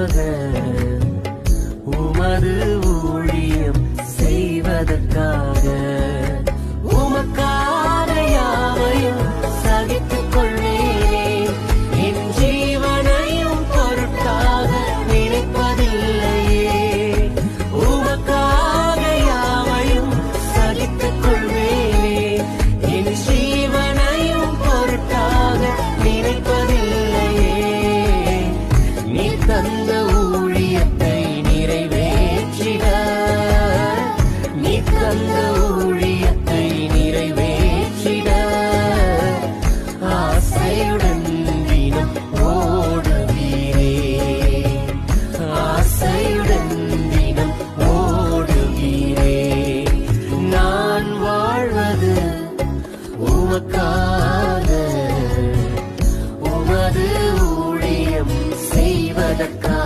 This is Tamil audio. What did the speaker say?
உமக்காக உமது ஊழியம் செய்வதற்காக. ஆசையுடன் தினம் ஓடுவீரே. ஆசையுடன் தினம் ஓடுவீரே. நான் வாழ்வது உமக்காக. உமது ஊழியம் செய்வதற்காக